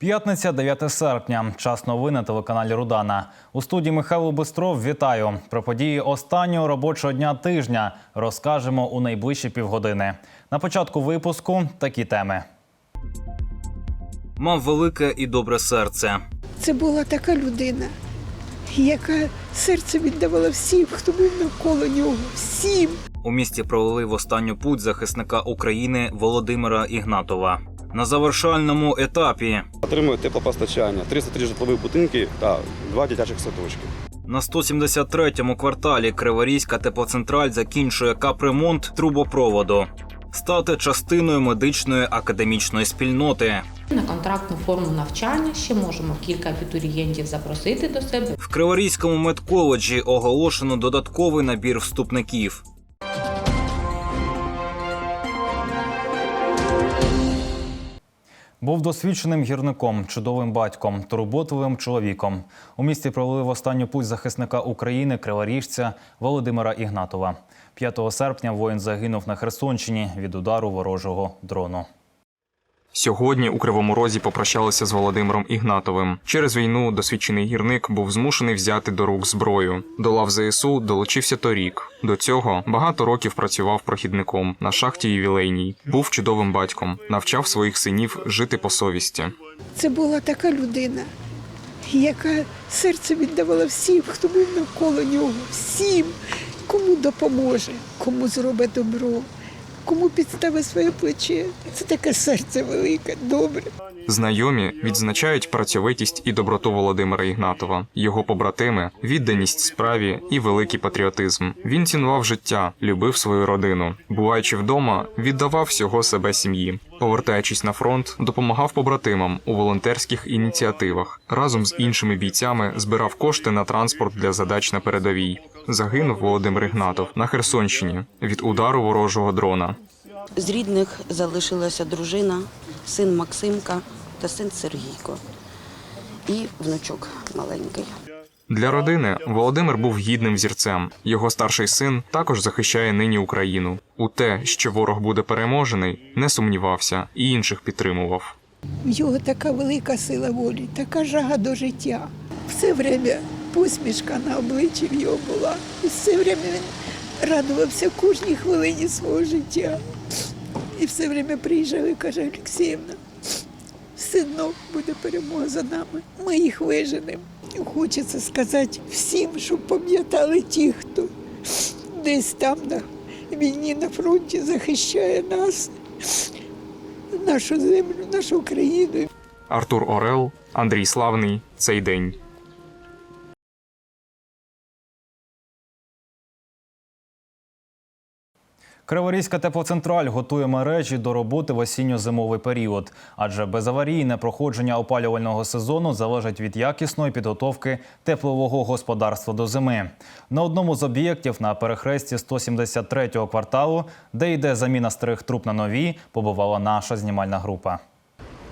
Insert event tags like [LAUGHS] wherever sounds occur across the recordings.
П'ятниця, 9 серпня. Час новин на телеканалі Рудана. У студії Михайло Бистров. Вітаю про події останнього робочого дня тижня. Розкажемо у найближчі півгодини. На початку випуску такі теми. Мав велике і добре серце. Це була така людина, яка серце віддавала всім, хто був навколо нього, всім. У місті провели в останню путь захисника України Володимира Ігнатова. На завершальному етапі Отримують теплопостачання, 303 житлові будинки та два дитячих садочки. На 173-му кварталі Криворізька теплоцентраль закінчує капремонт трубопроводу. Стати частиною медичної академічної спільноти. На контрактну форму навчання ще можемо кілька абітурієнтів запросити до себе. В Криворізькому медколеджі оголошено додатковий набір вступників. Був досвідченим гірником, чудовим батьком, турботливим чоловіком. У місті провели в останню путь захисника України, криворіжця Володимира Ігнатова. 5 серпня воїн загинув на Херсонщині від удару ворожого дрону. Сьогодні у Кривому Розі попрощалися з Володимиром Ігнатовим. Через війну досвідчений гірник був змушений взяти до рук зброю. До лав ЗСУ долучився торік. До цього багато років працював прохідником на шахті ювілейній. Був чудовим батьком, навчав своїх синів жити по совісті. Це була така людина, яка серце віддавала всім, хто був навколо нього, всім, кому допоможе, кому зробить добро, кому підставить своє плече. Це таке серце велике, добре. Знайомі відзначають працьовитість і доброту Володимира Ігнатова, його побратими, відданість справі і великий патріотизм. Він цінував життя, любив свою родину. Буваючи вдома, віддавав всього себе сім'ї. Повертаючись на фронт, допомагав побратимам у волонтерських ініціативах. Разом з іншими бійцями збирав кошти на транспорт для задач на передовій. Загинув Володимир Ігнатов на Херсонщині від удару ворожого дрона. З рідних залишилася дружина, син Максимка та син Сергійко і внучок маленький. Для родини Володимир був гідним зірцем. Його старший син також захищає нині Україну. У те, що ворог буде переможений, не сумнівався і інших підтримував. В його така велика сила волі, така жага до життя. Все время посмішка на обличчі в його була. І все время він радувався кожній хвилині свого життя. І все время приїжджав і каже, Олексіївна, все одно буде перемога за нами. Ми їх виженемо. Хочеться сказати всім, щоб пам'ятали ті, хто десь там на війні на фронті захищає нас, нашу землю, нашу країну. Артур Орел, Андрій Славний. Цей день. Криворізька теплоцентраль готує мережі до роботи в осінньо-зимовий період, адже безаварійне проходження опалювального сезону залежить від якісної підготовки теплового господарства до зими. На одному з об'єктів на перехресті 173-го кварталу, де йде заміна старих труб на нові, побувала наша знімальна група.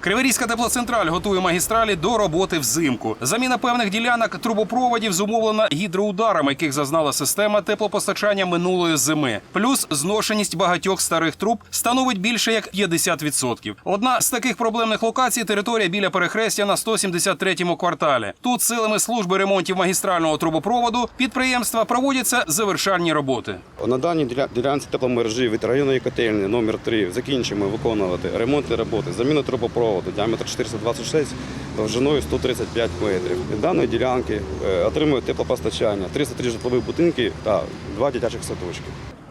Криворізька теплоцентраль готує магістралі до роботи взимку. Заміна певних ділянок трубопроводів зумовлена гідроударами, яких зазнала система теплопостачання минулої зими. Плюс зношеність багатьох старих труб становить більше як 50%. Одна з таких проблемних локацій територія біля перехрестя на 173-му кварталі. Тут силами служби ремонтів магістрального трубопроводу підприємства проводяться завершальні роботи. На даній діля- ділянці тепломережі від районної котельні номер 3 закінчимо виконувати ремонтні роботи, заміну трубопроводу, діаметр 426, довжиною 135 метрів. Від даної ділянки отримує отримують теплопостачання, 303 житлові будинки та два дитячих садочки.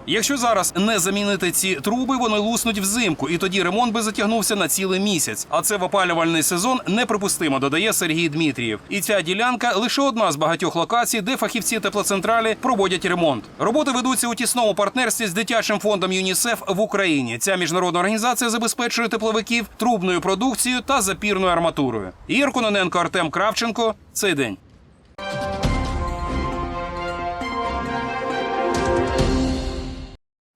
Якщо зараз не замінити ці труби, вони луснуть взимку, і тоді ремонт би затягнувся на цілий місяць. А це в опалювальний сезон неприпустимо, додає Сергій Дмитрієв. І ця ділянка лише одна з багатьох локацій, де фахівці теплоцентралі проводять ремонт. Роботи ведуться у тісному партнерстві з дитячим фондом ЮНІСЕФ в Україні. Ця міжнародна організація забезпечує тепловиків трубною продукцією та запірною арматурою. Ігор Кононенко, Артем Кравченко. Цей день.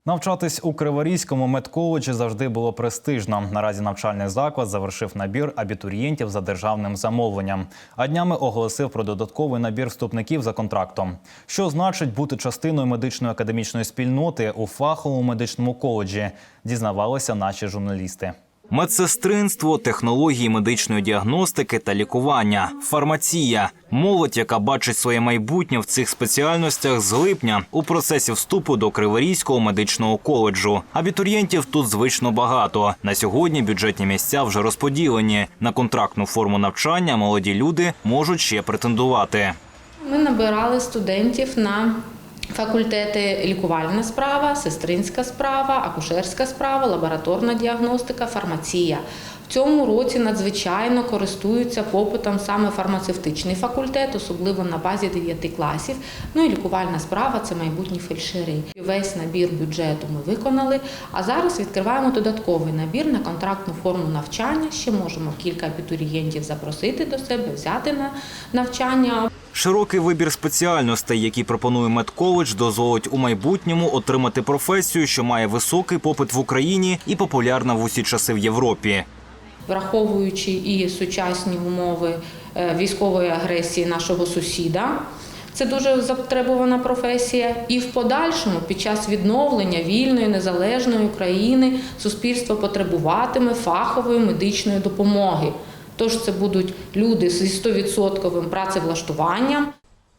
Навчатись у Криворізькому медколеджі завжди було престижно. Наразі навчальний заклад завершив набір абітурієнтів за державним замовленням. А днями оголосив про додатковий набір вступників за контрактом. Що значить бути частиною медичної академічної спільноти у фаховому медичному коледжі? Дізнавалися наші журналісти. Медсестринство, технології медичної діагностики та лікування, фармація, молодь, яка бачить своє майбутнє в цих спеціальностях з липня у процесі вступу до Криворізького медичного коледжу. Абітурієнтів тут звично багато. На сьогодні бюджетні місця вже розподілені. На контрактну форму навчання молоді люди можуть ще претендувати. Ми набирали студентів на факультети лікувальна справа, сестринська справа, акушерська справа, лабораторна діагностика, фармація. Цьому році надзвичайно користуються попитом саме фармацевтичний факультет, особливо на базі 9 класів. Ну і лікувальна справа це майбутні фельдшери. Весь набір бюджету ми виконали. А зараз відкриваємо додатковий набір на контрактну форму навчання. Ще можемо кілька абітурієнтів запросити до себе, взяти на навчання. Широкий вибір спеціальностей, які пропонує медколедж, дозволить у майбутньому отримати професію, що має високий попит в Україні і популярна в усі часи в Європі. Враховуючи і сучасні умови е, військової агресії нашого сусіда. Це дуже затребувана професія. І в подальшому, під час відновлення вільної незалежної України, суспільство потребуватиме фахової медичної допомоги. Тож це будуть люди зі 100% працевлаштуванням.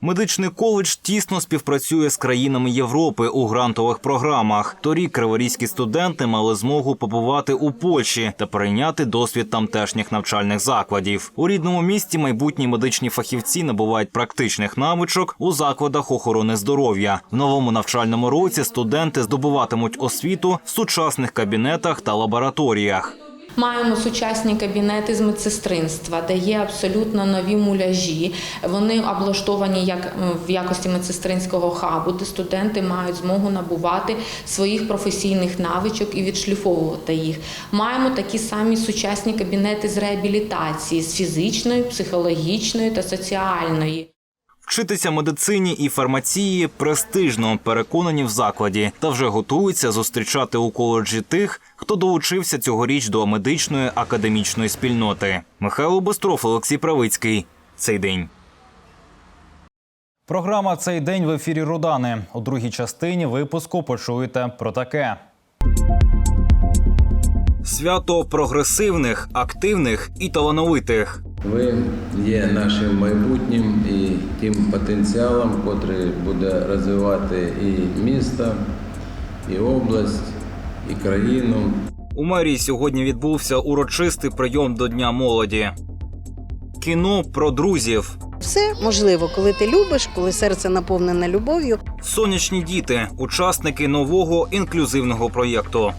Медичний коледж тісно співпрацює з країнами Європи у грантових програмах. Торік криворізькі студенти мали змогу побувати у Польщі та перейняти досвід тамтешніх навчальних закладів. У рідному місті майбутні медичні фахівці набувають практичних навичок у закладах охорони здоров'я. В новому навчальному році студенти здобуватимуть освіту в сучасних кабінетах та лабораторіях. Маємо сучасні кабінети з медсестринства, де є абсолютно нові муляжі. Вони облаштовані як в якості медсестринського хабу, де студенти мають змогу набувати своїх професійних навичок і відшліфовувати їх. Маємо такі самі сучасні кабінети з реабілітації, з фізичної, психологічної та соціальної. Вчитися медицині і фармації престижно переконані в закладі та вже готуються зустрічати у коледжі тих, хто долучився цьогоріч до медичної академічної спільноти. Михайло Бостров, Олексій Правицький. Цей день. Програма цей день в ефірі Рудани. У другій частині випуску почуєте про таке. Свято прогресивних, активних і талановитих. Ви є нашим майбутнім і тим потенціалом, котрий буде розвивати і місто, і область, і країну. У мерії сьогодні відбувся урочистий прийом до Дня молоді. Кіно про друзів, Все можливо, коли ти любиш, коли серце наповнене любов'ю. сонячні діти, учасники нового інклюзивного проєкту.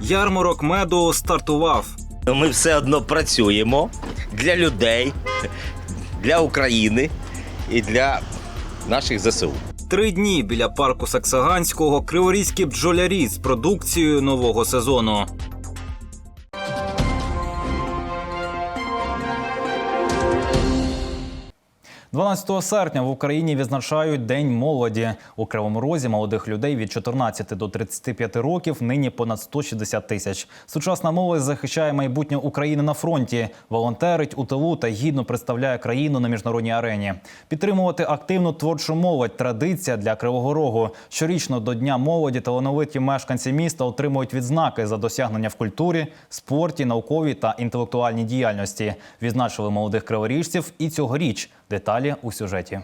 Ярмарок меду стартував. Ми все одно працюємо для людей, для України і для наших ЗСУ. Три дні біля парку Саксаганського криворізькі бджолярі з продукцією нового сезону. 12 серпня в Україні відзначають День молоді. У Кривому Розі молодих людей від 14 до 35 років нині понад 160 тисяч. Сучасна молодь захищає майбутнє України на фронті, волонтерить у тилу та гідно представляє країну на міжнародній арені. Підтримувати активну творчу молодь традиція для Кривого Рогу. Щорічно до Дня молоді талановиті мешканці міста отримують відзнаки за досягнення в культурі, спорті, науковій та інтелектуальній діяльності. Відзначили молодих криворіжців і цьогоріч. Деталі у сюжеті.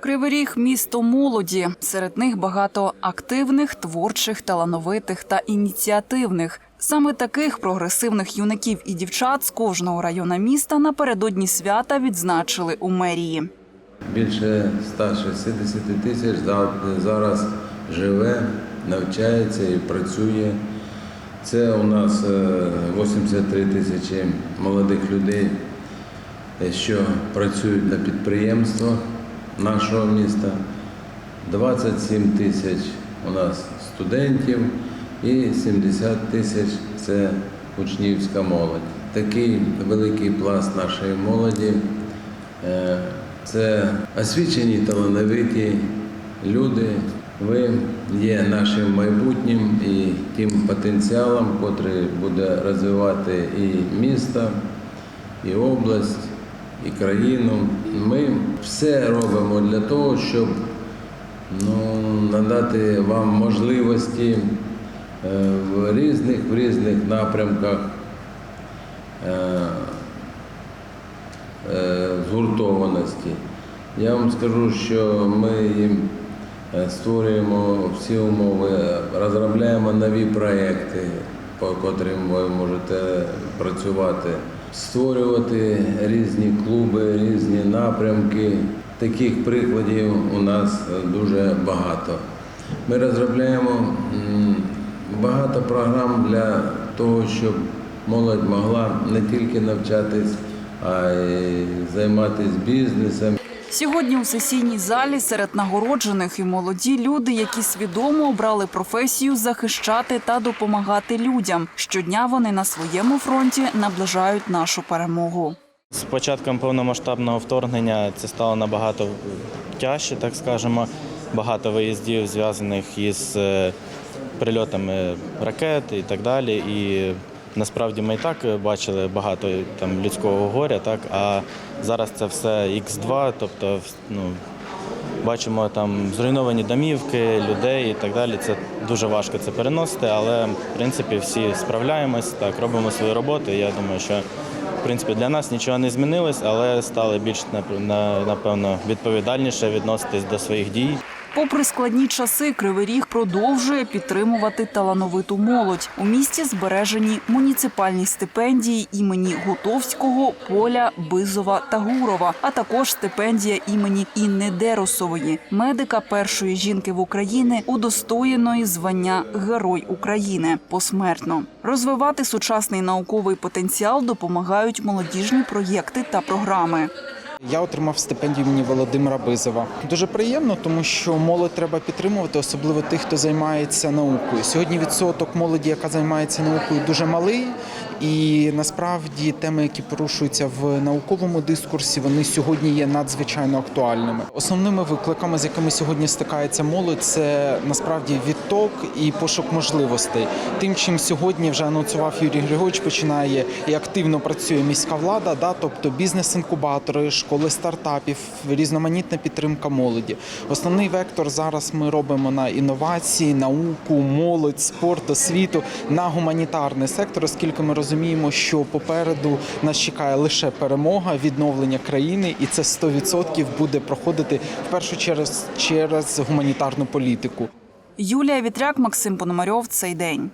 Кривий Ріг – місто молоді. Серед них багато активних, творчих, талановитих та ініціативних. Саме таких прогресивних юнаків і дівчат з кожного району міста напередодні свята відзначили у мерії. Більше 160 тисяч за- зараз живе, навчається і працює. Це у нас е, 83 тисячі молодих людей, е, що працюють на підприємствах нашого міста. 27 тисяч у нас студентів і 70 тисяч це учнівська молодь. Такий великий пласт нашої молоді. е, Це освічені талановиті люди. Ви є нашим майбутнім і тим потенціалом, котрий буде розвивати і місто, і область, і країну. Ми все робимо для того, щоб ну, надати вам можливості е, в різних, в різних напрямках е, е, згуртованості. Я вам скажу, що ми їм створюємо всі умови, розробляємо нові проекти, по котрим ви можете працювати, створювати різні клуби, різні напрямки. Таких прикладів у нас дуже багато. Ми розробляємо багато програм для того, щоб молодь могла не тільки навчатись, а й займатися бізнесом. Сьогодні у сесійній залі серед нагороджених і молоді люди, які свідомо обрали професію захищати та допомагати людям. Щодня вони на своєму фронті наближають нашу перемогу. З початком повномасштабного вторгнення це стало набагато тяжче, так скажемо. Багато виїздів зв'язаних із е, прильотами ракет і так далі. І насправді ми і так бачили багато там людського горя, так а зараз це все Х2, тобто ну, бачимо там зруйновані домівки, людей і так далі. Це дуже важко це переносити, але в принципі всі справляємось, так робимо свою роботу. Я думаю, що в принципі для нас нічого не змінилось, але стали більш напевно відповідальніше відноситись до своїх дій. Попри складні часи, Кривий Ріг продовжує підтримувати талановиту молодь. У місті збережені муніципальні стипендії імені Гутовського, Поля, Бизова та Гурова, а також стипендія імені Інни Деросової, медика першої жінки в Україні, удостоєної звання Герой України посмертно. Розвивати сучасний науковий потенціал допомагають молодіжні проєкти та програми. Я отримав стипендію імені Володимира Бизова. Дуже приємно, тому що молодь треба підтримувати, особливо тих, хто займається наукою. Сьогодні відсоток молоді, яка займається наукою, дуже малий. І насправді теми, які порушуються в науковому дискурсі, вони сьогодні є надзвичайно актуальними. Основними викликами, з якими сьогодні стикається молодь, це насправді відток і пошук можливостей. Тим, чим сьогодні вже анонсував Юрій Григорович, починає і активно працює міська влада, да, тобто бізнес-інкубатори, школи стартапів, різноманітна підтримка молоді. Основний вектор зараз ми робимо на інновації, науку, молодь, спорт, освіту на гуманітарний сектор, оскільки ми розуміємо, що попереду нас чекає лише перемога, відновлення країни, і це 100% буде проходити в першу через, через гуманітарну політику. Юлія Вітряк, Максим Пономарьов. Цей день.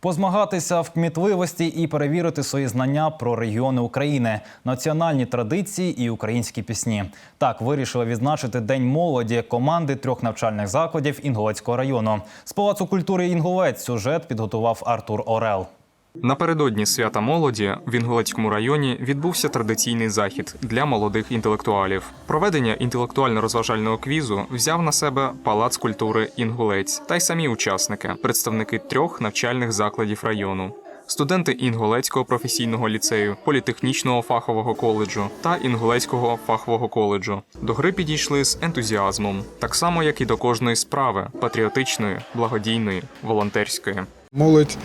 Позмагатися в кмітливості і перевірити свої знання про регіони України, національні традиції і українські пісні. Так вирішили відзначити День молоді команди трьох навчальних закладів Інгулецького району. З палацу культури Інгулець сюжет підготував Артур Орел. Напередодні свята молоді в Інгулецькому районі відбувся традиційний захід для молодих інтелектуалів. Проведення інтелектуально-розважального квізу взяв на себе палац культури Інгулець та й самі учасники, представники трьох навчальних закладів району. Студенти Інгулецького професійного ліцею, політехнічного фахового коледжу та Інгулецького фахового коледжу до гри підійшли з ентузіазмом, так само як і до кожної справи патріотичної, благодійної, волонтерської. Молодь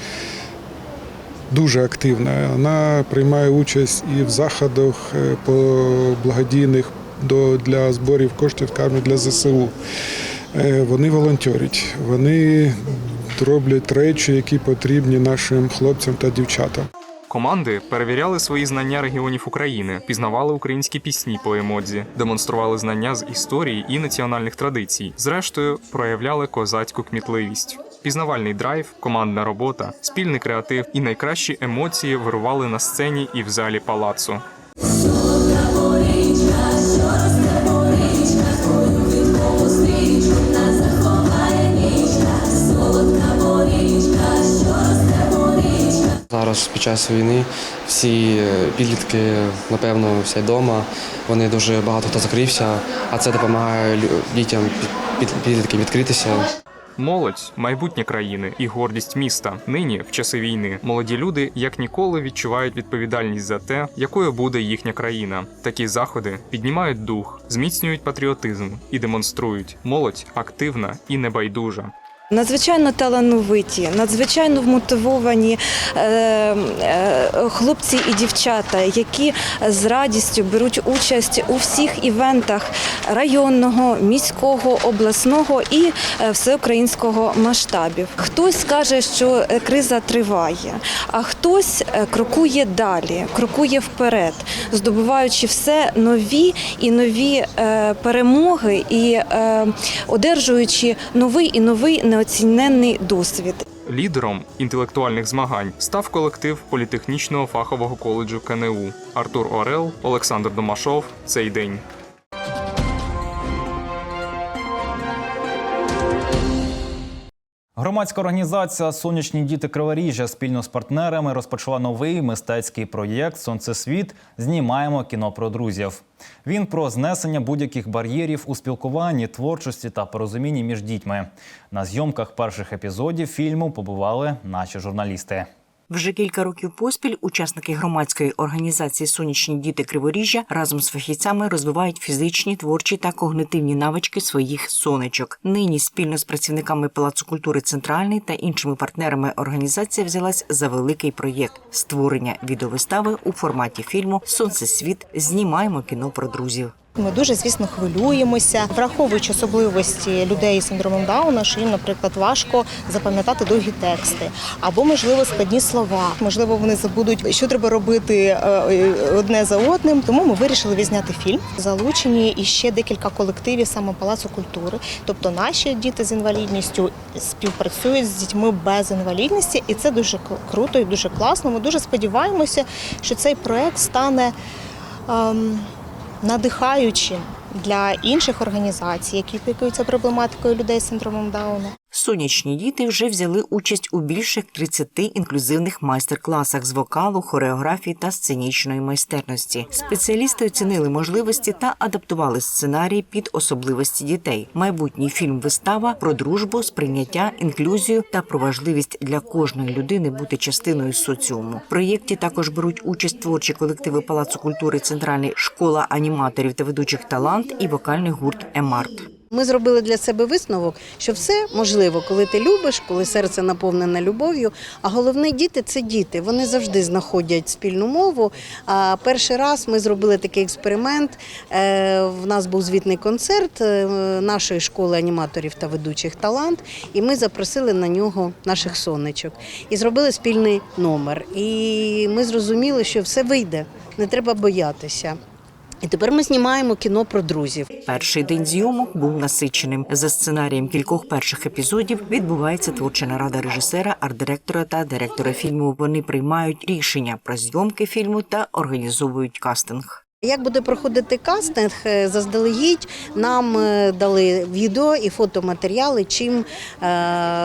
дуже активна. Вона приймає участь і в заходах е, по благодійних до, для зборів коштів для ЗСУ. Е, Вони волонтерять, вони роблять речі, які потрібні нашим хлопцям та дівчатам. Команди перевіряли свої знання регіонів України, пізнавали українські пісні по емодзі, демонстрували знання з історії і національних традицій. Зрештою, проявляли козацьку кмітливість. Пізнавальний драйв, командна робота, спільний креатив і найкращі емоції вирували на сцені і в залі палацу. Зараз під час війни всі е, підлітки, напевно, всі вдома. Вони дуже багато хто закрився, а це допомагає дітям під- під- підліткам відкритися. Молодь майбутнє країни і гордість міста. Нині, в часи війни, молоді люди як ніколи відчувають відповідальність за те, якою буде їхня країна. Такі заходи піднімають дух, зміцнюють патріотизм і демонструють молодь активна і небайдужа. Надзвичайно талановиті, надзвичайно вмотивовані е, е, хлопці і дівчата, які з радістю беруть участь у всіх івентах районного, міського, обласного і е, всеукраїнського масштабів. Хтось каже, що криза триває, а хтось крокує далі, крокує вперед, здобуваючи все нові і нові перемоги і одержуючи новий і новий неоціненний досвід. Лідером інтелектуальних змагань став колектив політехнічного фахового коледжу КНУ Артур Орел, Олександр Домашов. Цей день. Громадська організація Сонячні діти Криворіжжя спільно з партнерами розпочала новий мистецький проєкт Сонцесвіт. Знімаємо кіно про друзів. Він про знесення будь-яких бар'єрів у спілкуванні, творчості та порозумінні між дітьми. На зйомках перших епізодів фільму побували наші журналісти. Вже кілька років поспіль учасники громадської організації Сонячні діти Криворіжжя разом з фахівцями розвивають фізичні, творчі та когнитивні навички своїх сонечок. Нині спільно з працівниками Палацу культури Центральний та іншими партнерами організація взялась за великий проєкт створення відеовистави у форматі фільму Сонцесвіт. Знімаємо кіно про друзів. Ми дуже, звісно, хвилюємося, враховуючи особливості людей з синдромом Дауна, що їм, наприклад, важко запам'ятати довгі тексти або, можливо, складні слова. Можливо, вони забудуть, що треба робити е, одне за одним. Тому ми вирішили відзняти фільм. Залучені і ще декілька колективів саме Палацу культури. Тобто наші діти з інвалідністю співпрацюють з дітьми без інвалідності, і це дуже круто і дуже класно. Ми дуже сподіваємося, що цей проект стане. ем, надихаючим для інших організацій, які опікуються проблематикою людей з синдромом Дауна. Сонячні діти вже взяли участь у більше 30 інклюзивних майстер-класах з вокалу, хореографії та сценічної майстерності. Спеціалісти оцінили можливості та адаптували сценарій під особливості дітей. Майбутній фільм-вистава про дружбу, сприйняття, інклюзію та про важливість для кожної людини бути частиною соціуму. В проєкті також беруть участь творчі колективи Палацу культури Центральний школа аніматорів та ведучих талант і вокальний гурт Емарт. Ми зробили для себе висновок, що все можливо, коли ти любиш, коли серце наповнене любов'ю. А головне діти це діти. Вони завжди знаходять спільну мову. А перший раз ми зробили такий експеримент. Е, В нас був звітний концерт е, нашої школи аніматорів та ведучих талант, і ми запросили на нього наших сонечок і зробили спільний номер. І ми зрозуміли, що все вийде, не треба боятися. І тепер ми знімаємо кіно про друзів. Перший день зйомок був насиченим. За сценарієм кількох перших епізодів відбувається творча нарада режисера, арт-директора та директора фільму. Вони приймають рішення про зйомки фільму та організовують кастинг. Як буде проходити кастинг, е, заздалегідь нам е, дали відео і фотоматеріали, чим е,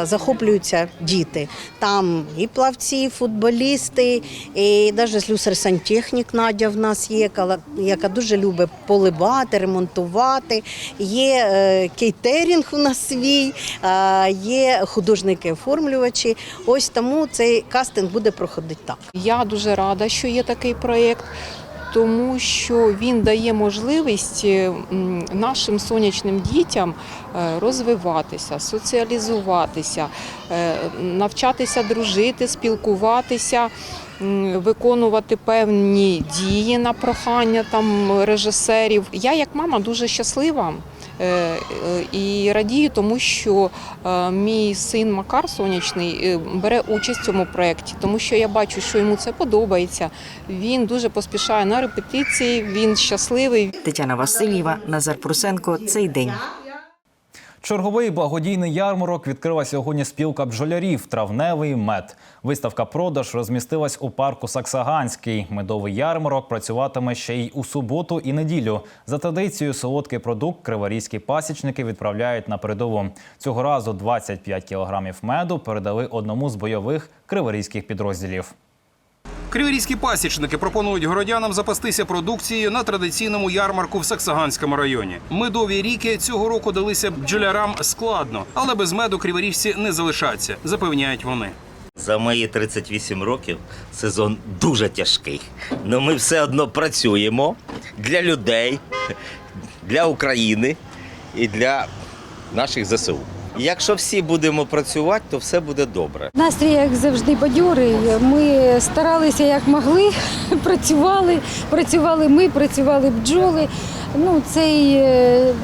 захоплюються діти. Там і плавці, і футболісти, і навіть слюсар-сантехнік Надя в нас є, яка- дуже любить полибати, ремонтувати. Є кейтерінг у нас свій, є художники-оформлювачі. Ось тому цей кастинг буде проходити так. Я дуже рада, що є такий проєкт, тому що він дає можливість е, нашим сонячним дітям е, розвиватися, соціалізуватися, е, навчатися дружити, спілкуватися. Виконувати певні дії на прохання там режисерів. Я як мама дуже щаслива і радію, тому що е, мій син Макар Сонячний е, бере участь в цьому проєкті, тому що я бачу, що йому це подобається. Він дуже поспішає на репетиції, він щасливий. Тетяна Васильєва, Назар Прусенко. Цей день. Черговий благодійний ярмарок відкрила сьогодні спілка бджолярів Травневий мед. Виставка продаж розмістилась у парку Саксаганський. Медовий ярмарок працюватиме ще й у суботу і неділю. За традицією, солодкий продукт криворізькі пасічники відправляють на передову. Цього разу 25 кілограмів меду передали одному з бойових криворізьких підрозділів. Криворізькі пасічники пропонують городянам запастися продукцією на традиційному ярмарку в Саксаганському районі. Медові ріки цього року далися бджолярам складно, але без меду криворіжці не залишаться, запевняють вони. За мої 38 років сезон дуже тяжкий. але ми все одно працюємо для людей, для України і для наших ЗСУ. Якщо всі будемо працювати, то все буде добре. Настрій, як завжди, бадьорий. Ми старалися як могли, [LAUGHS] працювали. Працювали ми, працювали бджоли. Ну, цей е,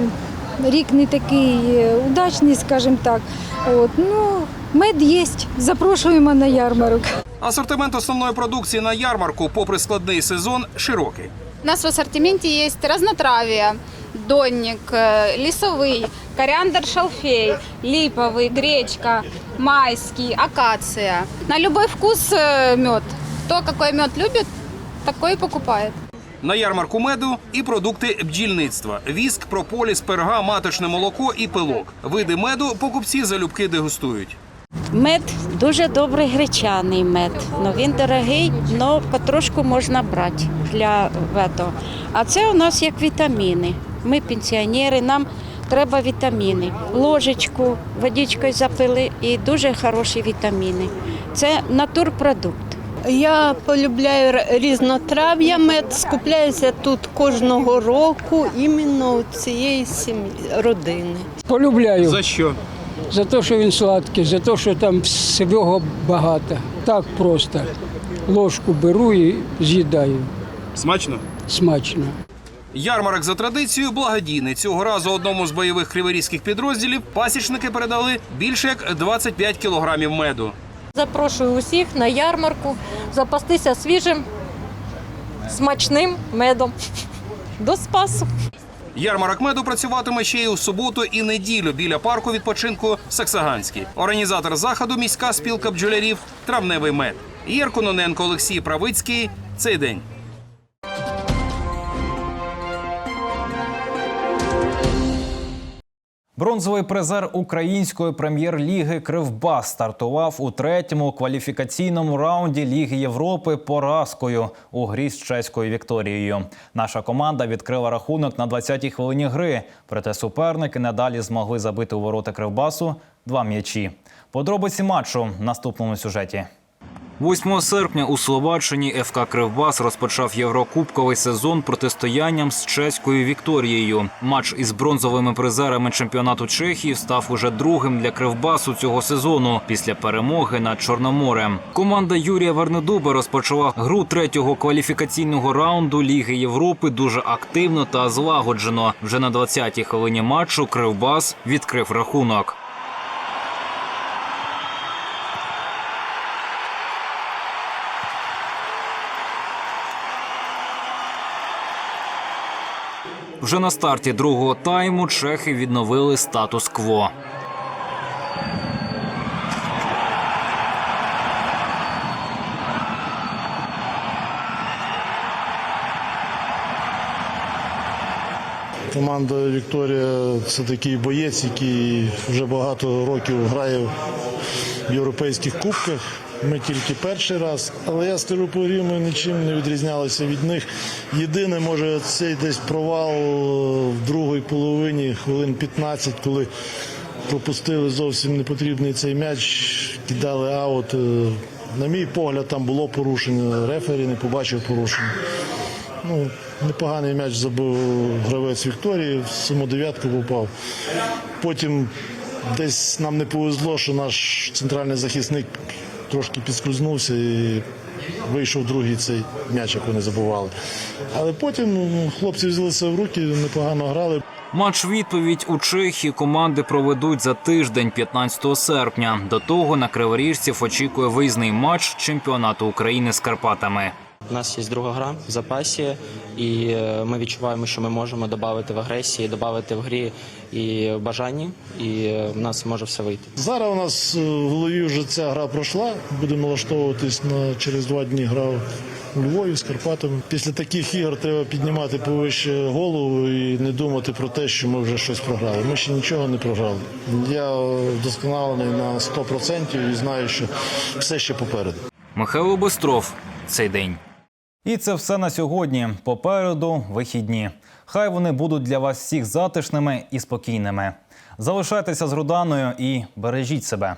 рік не такий е, удачний, скажімо так. От, ну, мед є, запрошуємо на ярмарок. Асортимент основної продукції на ярмарку, попри складний сезон, широкий. У нас в ассортименте есть разнотравие, донник, э, лесовый, кориандр шалфей, липовый, гречка, майский, акация. На любой вкус мед. Кто какой мед любит, такой и покупает. На ярмарку меду і продукти бджільництва: віск, прополіс, перга, маточне молоко і пилок. Види меду покупці залюбки дегустують. Мед дуже добрий гречаний мед. Ну він дорогий, але потрошку можна брати для вето. А це у нас як вітаміни. Ми пенсіонери, нам треба вітаміни. Ложечку водичкою запили і дуже хороші вітаміни. Це натурпродукт. Я полюбляю різнотрав'я мед, скупляюся тут кожного року іменно у цієї сім'ї родини. Полюбляю. За що? За те, що він сладкий, за те, що там всього багато. Так просто. Ложку беру і з'їдаю. Смачно? Смачно. Ярмарок за традицією благодійний. Цього разу одному з бойових криворізьких підрозділів пасічники передали більше як 25 кілограмів меду. Запрошую усіх на ярмарку запастися свіжим, смачним медом. До спасу! Ярмарок меду працюватиме ще й у суботу і неділю біля парку відпочинку Саксаганський. Організатор заходу міська спілка бджолярів Травневий мед. Єркононенко Олексій Правицький. Цей день. Бронзовий призер української прем'єр-ліги Кривбас стартував у третьому кваліфікаційному раунді Ліги Європи поразкою у грі з чеською Вікторією. Наша команда відкрила рахунок на 20-й хвилині гри, проте суперники надалі змогли забити у ворота Кривбасу два м'ячі. Подробиці матчу в наступному сюжеті. 8 серпня у Словаччині ФК Кривбас розпочав єврокубковий сезон протистоянням з чеською Вікторією. Матч із бронзовими призерами чемпіонату Чехії став уже другим для Кривбасу цього сезону після перемоги над Чорноморем. Команда Юрія Вернедуба розпочала гру третього кваліфікаційного раунду Ліги Європи дуже активно та злагоджено. Вже на 20-й хвилині матчу Кривбас відкрив рахунок. Вже на старті другого тайму чехи відновили статус-кво. Команда Вікторія це такий боєць, який вже багато років грає в європейських кубках. Ми тільки перший раз, але я скажу по ми нічим не відрізнялися від них. Єдине, може, цей десь провал в другій половині, хвилин 15, коли пропустили зовсім непотрібний цей м'яч, кидали аут. Е, На мій погляд, там було порушення. Рефері не побачив порушення. Ну, непоганий м'яч забив гравець Вікторії, в саму дев'ятку попав. Потім десь нам не повезло, що наш центральний захисник трошки підскользнувся і вийшов другий цей м'яч, як вони забували. Але потім ну, хлопці взялися в руки, непогано грали. Матч відповідь у Чехії команди проведуть за тиждень, 15 серпня. До того на криворіжців очікує виїзний матч чемпіонату України з Карпатами. У нас є друга гра в запасі, і е, ми відчуваємо, що ми можемо додати в агресії, додати в грі і в бажанні, і е, в нас може все вийти. Зараз у нас е, в голові вже ця гра пройшла. Будемо налаштовуватись на через два дні гра у Львові з Карпатами. Після таких ігор треба піднімати повище голову і не думати про те, що ми вже щось програли. Ми ще нічого не програли. Я вдосконалений на 100% і знаю, що все ще попереду. Михайло Бистров. Цей день. І це все на сьогодні. Попереду вихідні. Хай вони будуть для вас всіх затишними і спокійними. Залишайтеся з Руданою і бережіть себе.